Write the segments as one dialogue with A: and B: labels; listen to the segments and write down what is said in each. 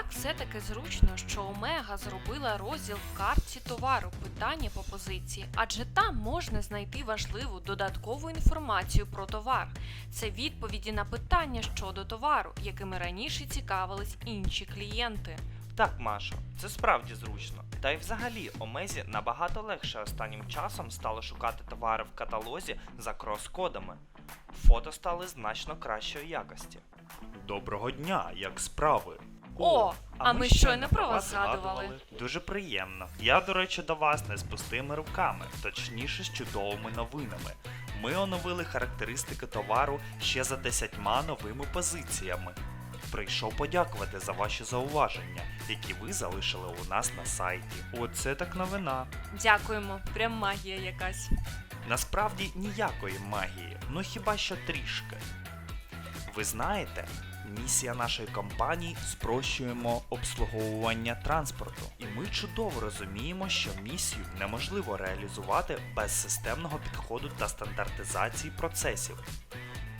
A: все таки зручно, що Омега зробила розділ в картці товару питання по позиції, адже там можна знайти важливу додаткову інформацію про товар. Це відповіді на питання щодо товару, якими раніше цікавились інші клієнти.
B: Так, Машо, це справді зручно. Та й взагалі Омезі набагато легше останнім часом стало шукати товари в каталозі за крос-кодами. Фото стали значно кращої якості.
C: Доброго дня, як справи?
A: О, а ми щойно про вас згадували.
C: Дуже приємно. Я, до речі, до вас не з пустими руками, точніше з чудовими новинами. Ми оновили характеристики товару ще за 10 новими позиціями. Прийшов подякувати за ваші зауваження, які ви залишили у нас на сайті. Оце так новина.
A: Дякуємо, прям магія якась.
C: Насправді ніякої магії, ну хіба що трішки. Ви знаєте, місія нашої компанії спрощуємо обслуговування транспорту, і ми чудово розуміємо, що місію неможливо реалізувати без системного підходу та стандартизації процесів.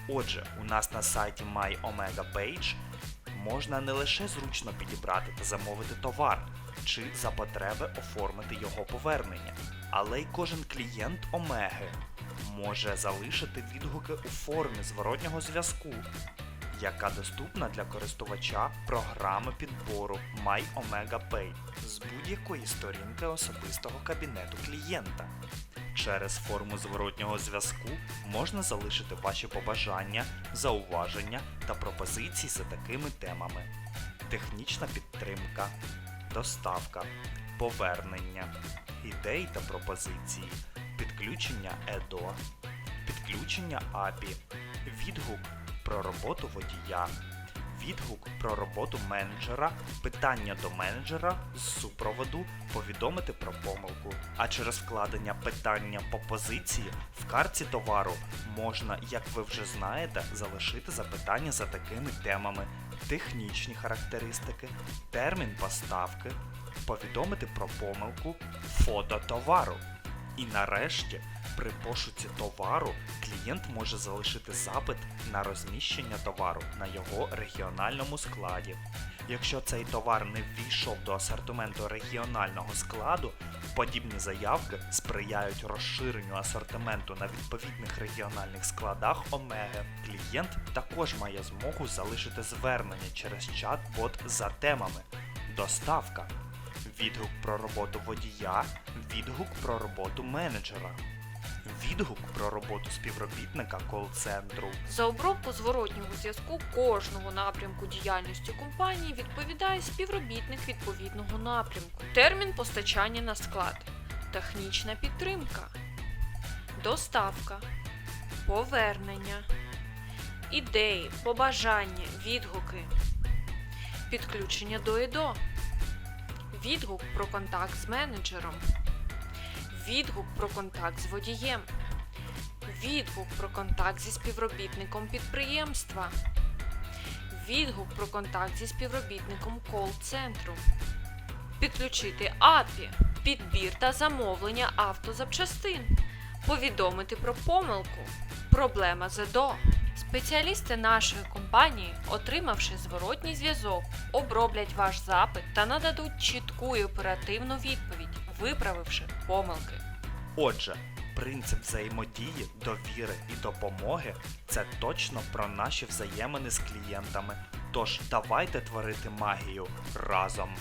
C: Отже, у нас на сайті MyOmegaPage можна не лише зручно підібрати та замовити товар, чи за потреби оформити його повернення, але й кожен клієнт Омеги може залишити відгуки у формі зворотнього зв'язку, яка доступна для користувача програми підбору MyOmegaPay з будь-якої сторінки особистого кабінету клієнта. Через форму зворотнього зв'язку можна залишити ваші побажання, зауваження та пропозиції за такими темами: технічна підтримка, доставка, повернення, ідеї та пропозиції, підключення ЕДО, підключення API, відгук про роботу водія, відгук про роботу менеджера, питання до менеджера з супроводу, повідомити про помилку. А через вкладення питання по позиції в карті товару можна, як ви вже знаєте, залишити запитання за такими темами: технічні характеристики, термін поставки, повідомити про помилку, фото товару. І нарешті, при пошуці товару клієнт може залишити запит на розміщення товару на його регіональному складі. Якщо цей товар не ввійшов до асортименту регіонального складу, подібні заявки сприяють розширенню асортименту на відповідних регіональних складах Омеги. Клієнт також має змогу залишити звернення через чат-бот за темами доставка, відгук про роботу водія, відгук про роботу менеджера, відгук про роботу співробітника кол-центру.
A: За обробку зворотнього зв'язку кожного напрямку діяльності компанії відповідає співробітник відповідного напрямку. Термін постачання на склад, технічна підтримка, доставка, повернення, ідеї, побажання, відгуки, підключення до ЕДО, відгук про контакт з менеджером, відгук про контакт з водієм. Відгук про контакт зі співробітником підприємства. Відгук про контакт зі співробітником кол-центру. Підключити API, підбір та замовлення автозапчастин. Повідомити про помилку. Проблема з ЕДО. Спеціалісти нашої компанії, отримавши зворотній зв'язок, оброблять ваш запит та нададуть чітку і оперативну відповідь, виправивши помилки.
C: Отже, принцип взаємодії, довіри і допомоги це точно про наші взаємини з клієнтами. Тож давайте творити магію разом.